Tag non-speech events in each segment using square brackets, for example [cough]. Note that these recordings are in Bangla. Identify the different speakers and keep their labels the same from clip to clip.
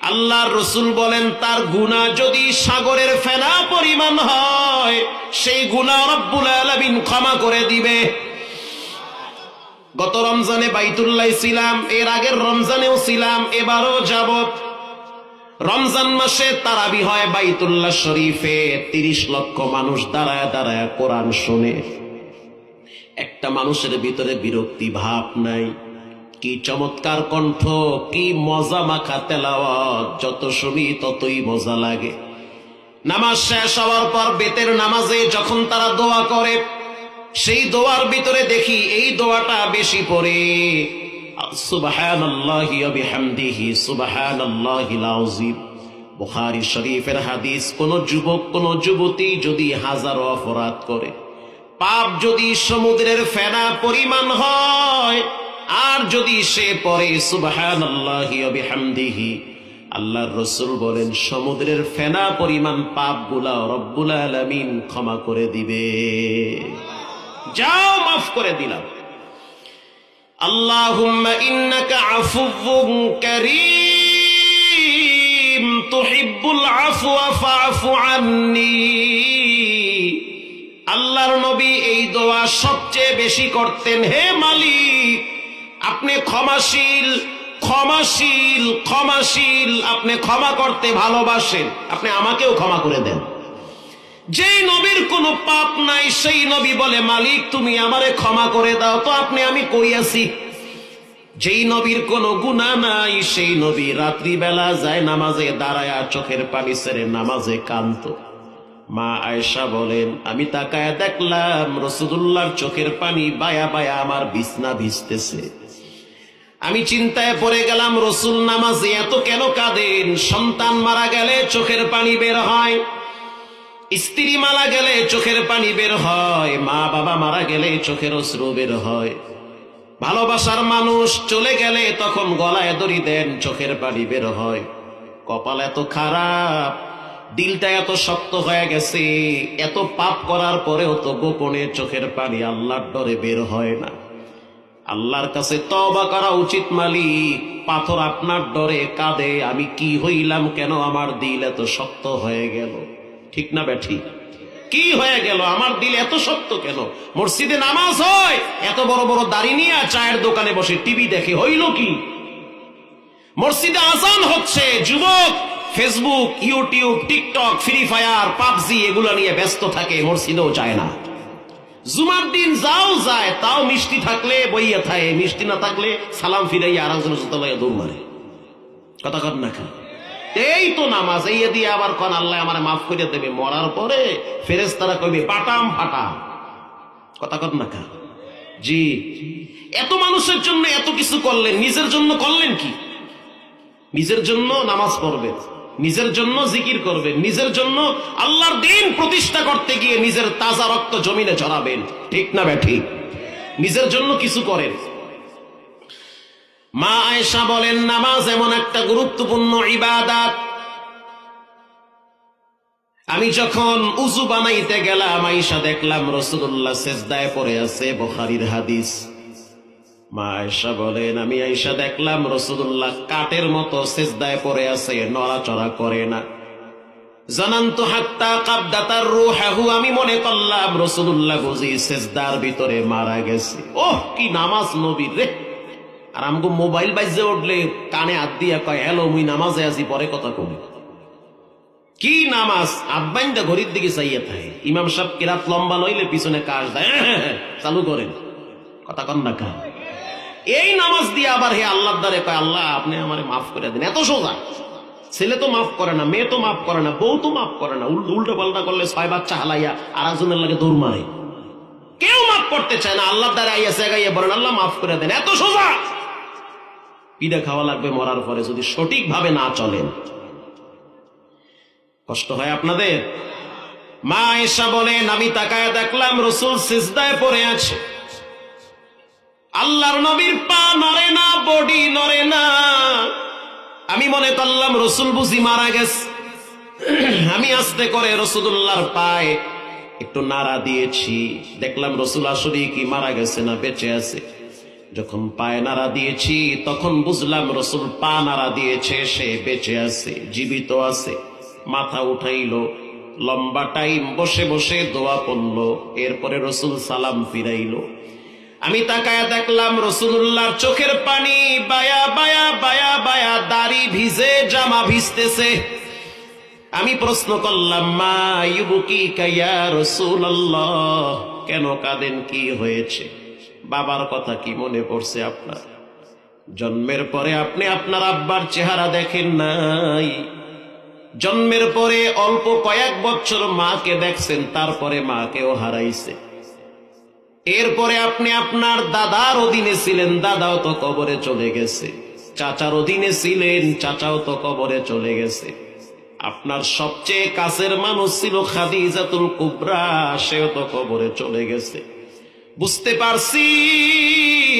Speaker 1: আল্লাহর রসুল বলেন, তার গুণা যদি সাগরের ফেনা পরিমাণ হয়, সেই গুণা রব্বুল আলামিন ক্ষমা করে দিবে। গত রমজানে বাইতুল্লাহ ছিলাম, এর আগের রমজানেও ছিলাম, এবারও যাব। রমজান মাসে তারাবি হয় বাইতুল্লাহ শরীফে, তিরিশ লক্ষ মানুষ দাঁড়ায় দাঁড়ায় কোরআন শোনে। একটা মানুষের ভিতরে বিরক্তি ভাব নাই। কি চমৎকার কণ্ঠ, কি মজা মাখা তেলাওয়াত, যত শুনি ততই মজা লাগে। নামাজ শেষ হওয়ার পর বেতের নামাজে যখন তারা দোয়া করে, সেই দোয়ার ভিতরে দেখি এই দোয়াটা বেশি পড়ে। শরীফের হাদিস, কোন যুবক, কোন যুবতী যদি হাজারো অপরাধ করে পাপ যদি সমুদ্রের ফেনা পরিমাণ হয়, আর যদি সে পরে বিহামদিহি, আল্লাহর রসুল বলেন, সমুদ্রের ফেনা পরিমাণ পাপগুলা রব্বুল আলামিন ক্ষমা করে দিবে। যাও, মাফ করে দিলাম। আল্লাহুম্মা ইন্নাকা আফুউন কারীম, তুহিব্বুল আফওয়া আল্লাহর নবী এই দোয়া সবচেয়ে বেশি করতেন। হে মালিক, আপনি ক্ষমাশীল ক্ষমাশীল ক্ষমাশীল, আপনি ক্ষমা করতে ভালোবাসেন। আপনি আমাকেও ক্ষমা করে দেন। যেই নবীর কোনো পাপ নাই, সেই নবী বলে, মালিক, তুমি আমারে ক্ষমা করে দাও, তো আপনি, আমি কই আছি? যেই নবীর কোনো গুণা নাই, সেই নবী রাত্রিবেলা যায় নামাজে, দাঁড়ায় চোখের পানি সেরে নামাজে কান্ত মা আয়েশা বলেন, আমি তাকায় দেখলাম রসুদুল্লাহর চোখের পানি বায়া বায়া আমার বিছনা ভিজতেছে। আমি চিন্তায় পড়ে গেলাম, রসুল নামাজে এত কেন কাঁদেন? সন্তান মারা গেলে চোখের পানি বের হয়, স্ত্রী মারা গেলে চোখের পানি বের হয়, মা বাবা মারা গেলে চোখের অশ্রু বের হয়। ভালোবাসার মানুষ চলে গেলে তখন গলায় দড়ি দেন, চোখের পানি বের হয়। কপাল এত খারাপ দিলটা এত শক্ত হয়ে গেছে, এত পাপ করার পরেও তো গোপনে চোখের পানি আল্লাহর ডরে বের হয় না। আল্লাহর কাছে তবা করা উচিত মালিক, পাথর আপনার ডরে কাঁদে, আমি কি হইলাম কেন আমার দিল এত শক্ত হয়ে গেল? ঠিক না ব্যাঠি? কি হয়ে গেল? আমার দিল এত শক্ত কেন? মসজিদে নামাজ হয়, এত বড় বড় দাড়ি নিয়ে চায়ের দোকানে বসে টিভি দেখে, হইল কি? মসজিদে আজান হচ্ছে, যুবক Facebook YouTube TikTok free fire PUBG, এগুলো নিয়ে ব্যস্ত থাকে, মসজিদেও যায় না। জুমার দিন যাও যায়, তাও মিষ্টি থাকলে বইয়া থাকে, মিষ্টি না থাকলে সালাম ফিরাইয়া আর দৌড় মারে। কথা কর না এই তো নামাজ, এই দিয়ে আবার কন, আল্লাহ আমার মাফ করে দেবে, মরার পরে ফেরেস তারা কইবে, পাটাম ফাটাম কথা কর না খা জি। এত মানুষের জন্য এত কিছু করলেন, নিজের জন্য করলেন কি? নিজের জন্য নামাজ পড়বেন। নিজের জন্য জিকির করবেন, নিজের জন্য আল্লাহর দিন প্রতিষ্ঠা করতে গিয়ে নিজের তাজা রক্ত জমিনে চড়াবেন ঠিক না ব্যাঠি? নিজের জন্য কিছু করেন। মা আয়েশা বলেন, নামাজ এমন একটা গুরুত্বপূর্ণ ইবাদাত। আমি যখন উজু বানাইতে গেলাম আইসা দেখলাম রসুল্লাহ সেজদায় পড়ে আছে বখারির হাদিস। মা আমি দেখলাম মতো পড়ে আছে করে না। আমি মনে করলাম রসুল্লাহ বুঝি সেজদার ভিতরে মারা গেছে। ওহ, কি নামাজ নবীর রে! আর আমগো মোবাইল বাজে উঠলে কানে হাত দিয়া কয়, হ্যালো, মুই নামাজে আছি, পরে কথা কবি। কি নামাজ? আব্বাইন দা ঘড়ির দিকে চাইয়া থাকে। ইমাম সাহেব কিরাত লম্বা লইলে পিছনে কাজ দেয়। [laughs] চালু করেন। কথা কন না এই নামাজ দিয়ে আবার হে আল্লাহর দ্বারে কয়, আল্লাহ, আপনি আমারে মাফ করে দেন। এত সোজা। ছেলে তো মাফ করে না, মেয়ে তো মাফ করে না, বউ তো মাফ করে না। উল্টো পাল্টা করলে ছয় বাচ্চা হালাইয়া আর একজনের লাগে দৌড় মারে। কেউ মাফ করতে চায় না, আল্লাহর দ্বারে আইয়া সেগাইয়া বলেন, আল্লাহ, মাফ করে দেন। এত সোজা। পিঠা খাওয়া লাগবে, মরার পরে যদি সঠিকভাবে না চলেন। কষ্ট হয় আপনাদের? মা এসা বলেন, আমি তাকায় দেখলাম, রসুল সিজদায় পড়ে আছে। আল্লাহর নবীর পা নড়ে না, বডি নড়ে না। আমি মনে করলাম, রসুল বুঝি মারা গেছে। আমি আস্তে করে রসুল্লাহর পায়ে একটু নাড়া দিয়েছি। দেখলাম রসুল আসলে কি মারা গেছে না বেঁচে আছে। যখন পায়ে নাড়া দিয়েছি, তখন বুঝলাম রসুল পা নাড়া দিয়েছে, সে বেঁচে আছে, জীবিত আছে। মাথা উঠাইল, লম্বা টাইম বসে বসে দোয়া পড়ল এরপরে রসুল সালাম ফিরাইল। আমি তাকায়া দেখলাম রসুল্লাহর চোখের পানি বায়া বায়া বায়া বায়া দাড়ি ভিজে, জামা ভিজতেছে। আমি প্রশ্ন করলাম, মা ইউবুকি কাইয়া রসুল কেন কাঁদেন? কি হয়েছে? বাবার কথা কি মনে পড়ছে আপনার? জন্মের পরে আপনি আপনার আব্বার চেহারা দেখেন নাই। জন্মের পরে অল্প কয়েক বছর মাকে দেখছেন, তারপরে মাকেও হারাইছে। এরপরে আপনি আপনার দাদার অধীনে ছিলেন, দাদাও তো কবরে চলে গেছে। চাচার অধীনে ছিলেন, চাচাও তো কবরে চলে গেছে। আপনার সবচেয়ে কাছের মানুষ ছিল খাদিজাতুল কুবরা, সেও তো কবরে চলে গেছে। বুঝতে পারছি,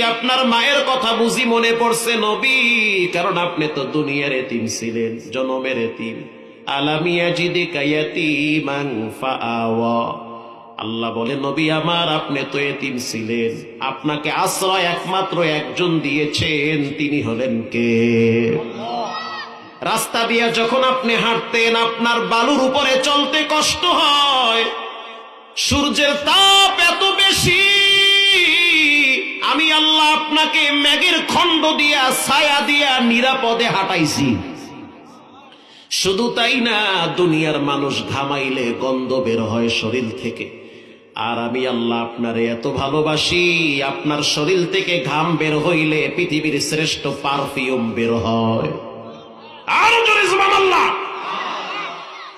Speaker 1: আপনার মায়ের কথা বুঝি মনে পড়ছে নবী, কারণ আপনি তো দুনিয়ার এতিম ছিলেন, জনমের এতিম। আলামিয়া জিদে কায়াতি মাং ফাআওয়া। আল্লাহ বলে, নবী আমার, আপনি তো এতিম ছিলেন। আপনাকে আশ্রয় একমাত্র একজন দিয়েছেন, তিনি হলেন কে? রাস্তা দিয়ে যখন আপনি হাঁটতেন, আপনার বালুর উপরে চলতে কষ্ট হয়। সূর্যের তাপ এত বেশি। আমি আল্লাহ আপনাকে ম্যাগের খণ্ড দিয়া, ছায়া দিয়া নিরাপদে হাঁটাইছি। শুধু তাই না, দুনিয়ার মানুষ ঘামাইলে গন্ধ বের হয় শরীর থেকে। আর আমি আল্লাহ আপনারে এত ভালোবাসি, আপনার শরীর থেকে ঘাম বের হইলে পৃথিবীর শ্রেষ্ঠ পারফিউম বের হয়। আরও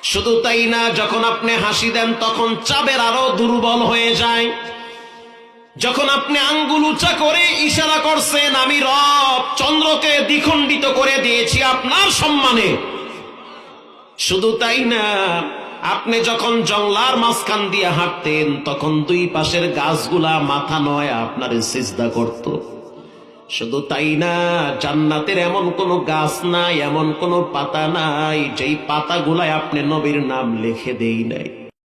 Speaker 1: শুধু তাই না, যখন আপনি হাসি দেন, তখন চাবের আরও দুর্বল হয়ে যায়। যখন আপনি আঙ্গুল উঁচা করে ইশারা করছেন, আমি রব চন্দ্রকে দ্বিখণ্ডিত করে দিয়েছি আপনার সম্মানে। শুধু তাই না আপনি যখন জংলার মাঝখান দিয়ে হাঁটতেন, তখন দুই পাশের গাছগুলা মাথা নয় আপনার সিজদা করত। শুধু তাই না, জান্নাতের এমন কোন গাছ নাই, এমন কোন পাতা নাই, যেই পাতাগুলায় আপনি নবীর নাম লিখে দেই নাই।